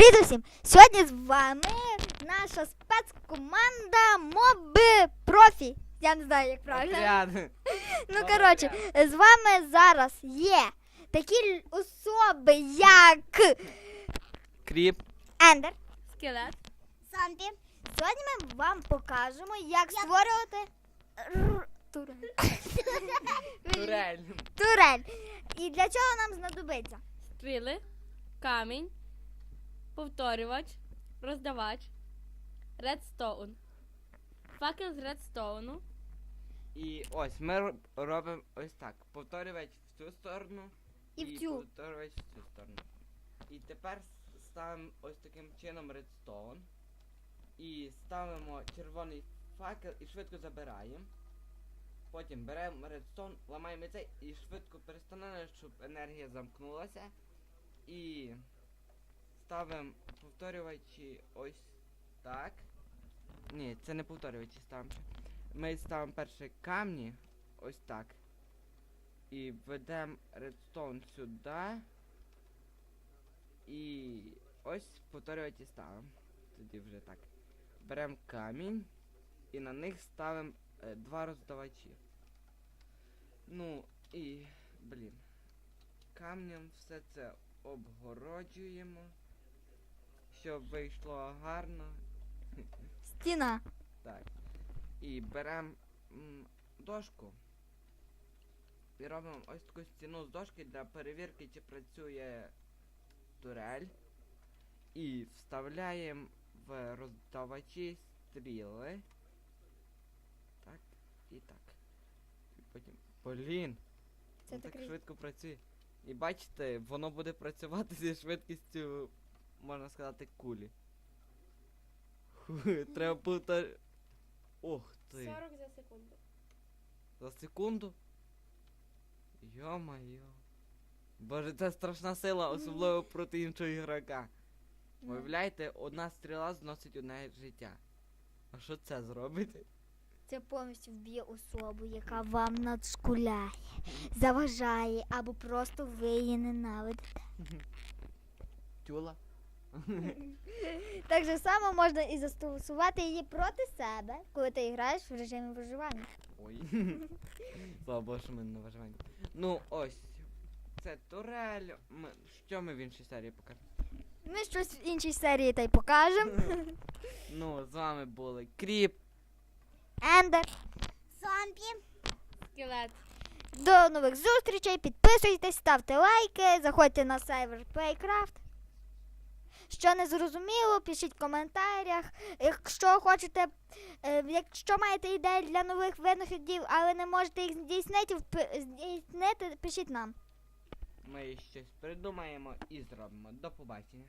Привіт усім! Сьогодні з вами наша спецкоманда Моби Профі. Я не знаю, як правильно. Отряд. Ну, коротше, з вами зараз є такі особи, як Кріп. Ендер. Скелет. Санті. Сьогодні ми вам покажемо, як створювати р- турель. Турель. Турель. І для чого нам знадобиться? Стріли. Камінь. Повторювач. Роздавач. Редстоун. Факел з редстоуну. І ось ми робимо ось так. Повторювач в цю сторону. І в цю. повторювач в цю сторону. І тепер ставимо ось таким чином редстоун. І ставимо червоний факел і швидко забираємо. Потім беремо редстоун, ламаємо цей і швидко перестановимо, щоб енергія замкнулася. І ставимо повторювачі ось так. Ні, це не повторювачі ставимо. Ми ставимо перше камні, ось так. І ведемо редстоун сюди. І ось повторювачі ставимо. Тоді вже так. Беремо камінь і на них ставимо е, два роздавачі. Ну і, блін. Камнем все це обгороджуємо, щоб вийшло гарно. Стіна. Так. І беремо дошку. І робимо ось таку стіну з дошки для перевірки, чи працює турель. І вставляємо в роздавачі стріли. Так, і так. І потім. Блін! Це ну так так швидко працює. І бачите, воно буде працювати зі швидкістю, можна сказати, кулі. Треба повтор... Ох ти. 40 за секунду. За секунду? Йо-моє. Боже, це страшна сила, особливо проти іншого ігрока. Уявляєте, одна стріла зносить одне життя. А що це зробить? Це повністю вб'є особу, яка вам надскуляє, заважає або просто ви її ненавидите. Тюла? Так же само можна і застосувати її проти себе, коли ти граєш в режимі виживання. Ой. Слава Богу, що ми на виживанні. Ну ось. Це турель. Ми... Що ми в іншій серії покажемо? Ми щось в іншій серії та й покажемо. Ну, з вами були Кріп. Ендер. Зомбі. Скелет. До нових зустрічей. Підписуйтесь, ставте лайки, заходьте на сервер Playcraft. Що не зрозуміло, пишіть в коментарях. Якщо хочете, е, якщо маєте ідеї для нових винаходів, але не можете їх здійснити, здійснити, пишіть нам. Ми щось придумаємо і зробимо. До побачення.